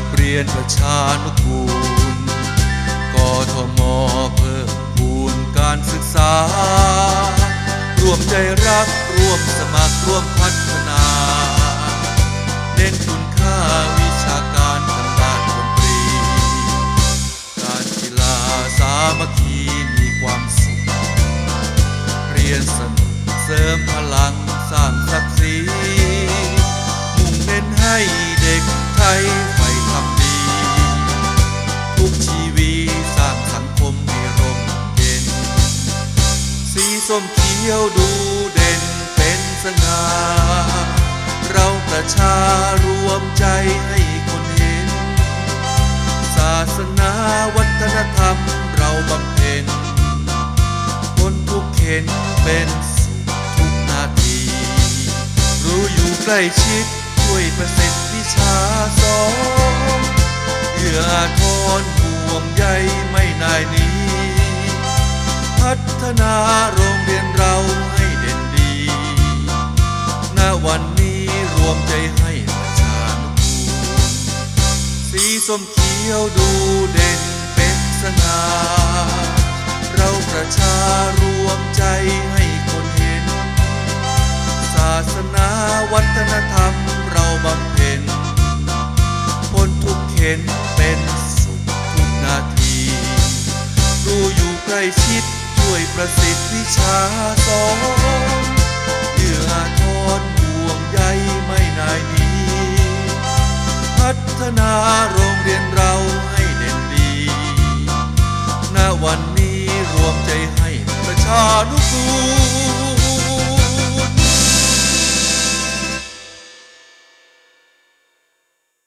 ยนประชานุกูลกทมเพิ่มพูนการศึกษา ร่วมใจรักร่วมสมัครร่วมพัฒนา เน้นคุณค่าวิชาการทางด้านดนตรี การกีฬาสามัคคีมีความสุขเรียนส ส้มเขียวดูเด่นเป็นสง่าเราประชารวมใจให้คนเห็น ศาสนาวัฒนธรรมเราบำเพ็ญคนทุกเข็นเป็นสุขทุกนาที รู้อยู่ใกล้ชิดช่วยประสิทธิ์วิชาสอนเอื้อทอน วันนี้รวมใจให้ประชานุกูลสีส้มเขียวดูเด่นเป็นสง่าเราประชารวมใจให้คนเห็น ศาสนาวัฒนธรรมเราบำเพ็ญพ้นทุกเข็นเป็นสุขทุกนาที รู้อยู่ใกล้ชิดช่วยประสิทธิ์วิชาสอน นาโรงเรียนเราให้เด่นดี ณ วันนี้รวมใจให้ประชานุกูล